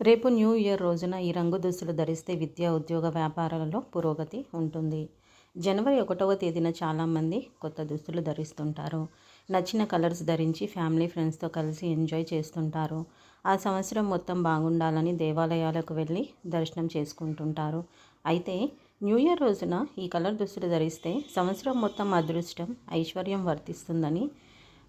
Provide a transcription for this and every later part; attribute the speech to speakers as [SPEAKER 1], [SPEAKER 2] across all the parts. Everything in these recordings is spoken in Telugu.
[SPEAKER 1] రేపు న్యూ ఇయర్ రోజున ఈ రంగు దుస్తులు ధరిస్తే విద్యా ఉద్యోగ వ్యాపారాలలో పురోగతి ఉంటుంది. జనవరి ఒకటవ తేదీన చాలామంది కొత్త దుస్తులు ధరిస్తుంటారు. నచ్చిన కలర్స్ ధరించి ఫ్యామిలీ ఫ్రెండ్స్తో కలిసి ఎంజాయ్ చేస్తుంటారు. ఆ సంవత్సరం మొత్తం బాగుండాలని దేవాలయాలకు వెళ్ళి దర్శనం చేసుకుంటుంటారు. అయితే న్యూ ఇయర్ రోజున ఈ కలర్ దుస్తులు ధరిస్తే సంవత్సరం మొత్తం అదృష్టం ఐశ్వర్యం వర్తిస్తుందని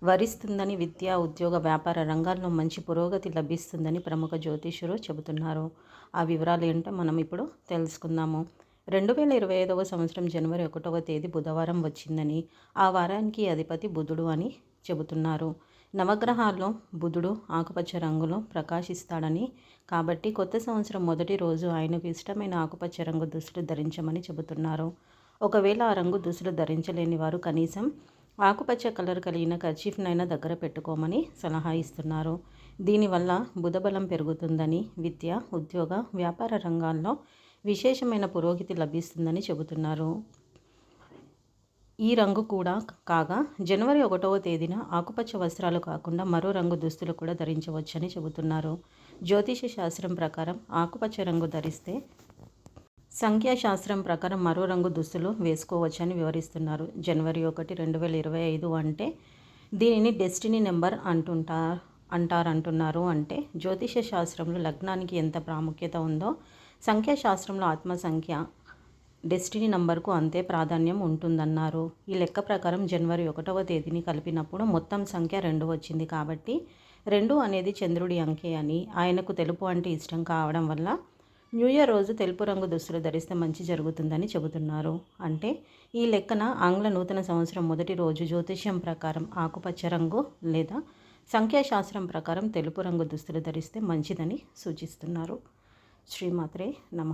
[SPEAKER 1] వరిస్తుందని విద్యా ఉద్యోగ వ్యాపార రంగాల్లో మంచి పురోగతి లభిస్తుందని ప్రముఖ జ్యోతిషులు చెబుతున్నారు. ఆ వివరాలు ఏంటో మనం ఇప్పుడు తెలుసుకుందాము. రెండు వేల ఇరవై ఐదవ సంవత్సరం జనవరి ఒకటవ తేదీ బుధవారం వచ్చిందని ఆ వారానికి అధిపతి బుధుడు అని చెబుతున్నారు. నవగ్రహాల్లో బుధుడు ఆకుపచ్చ రంగులో ప్రకాశిస్తాడని కాబట్టి కొత్త సంవత్సరం మొదటి రోజు ఆయనకు ఇష్టమైన ఆకుపచ్చ రంగు దుస్తులు ధరించమని చెబుతున్నారు. ఒకవేళ ఆ రంగు దుస్తులు ధరించలేని వారు కనీసం ఆకుపచ్చ కలర్ కలిగిన కర్చీఫ్నైనా దగ్గర పెట్టుకోమని సలహా ఇస్తున్నారు. దీనివల్ల బుధబలం పెరుగుతుందని విద్య ఉద్యోగ వ్యాపార రంగాల్లో విశేషమైన పురోగతి లభిస్తుందని చెబుతున్నారు. ఈ రంగు కూడా కాగా జనవరి ఒకటవ తేదీన ఆకుపచ్చ వస్త్రాలు కాకుండా మరో రంగు దుస్తులు కూడా ధరించవచ్చని చెబుతున్నారు. జ్యోతిష శాస్త్రం ప్రకారం ఆకుపచ్చ రంగు ధరిస్తే సంఖ్యాశాస్త్రం ప్రకారం మరో రంగు దుస్తులు వేసుకోవచ్చని వివరిస్తున్నారు. జనవరి ఒకటి రెండు వేల ఇరవై ఐదు అంటే దీనిని డెస్టినీ నెంబర్ అంటుంటారు అంటారంటున్నారు. అంటే జ్యోతిష శాస్త్రంలో లగ్నానికి ఎంత ప్రాముఖ్యత ఉందో సంఖ్యాశాస్త్రంలో ఆత్మ సంఖ్య డెస్టినీ నంబర్కు అంతే ప్రాధాన్యం ఉంటుందన్నారు. ఈ లెక్క ప్రకారం జనవరి ఒకటవ తేదీని కలిపినప్పుడు మొత్తం సంఖ్య రెండు వచ్చింది కాబట్టి రెండు అనేది చంద్రుడి అంకె అని ఆయనకు తెలుపు అంటే ఇష్టం కావడం వల్ల న్యూ ఇయర్ రోజు తెలుపు రంగు దుస్తులు ధరిస్తే మంచి జరుగుతుందని చెబుతున్నారు. అంటే ఈ లెక్కన ఆంగ్ల నూతన సంవత్సరం మొదటి రోజు జ్యోతిష్యం ప్రకారం ఆకుపచ్చ రంగు లేదా సంఖ్యాశాస్త్రం ప్రకారం తెలుపు రంగు దుస్తులు ధరిస్తే మంచిదని సూచిస్తున్నారు. శ్రీమాత్రే నమ.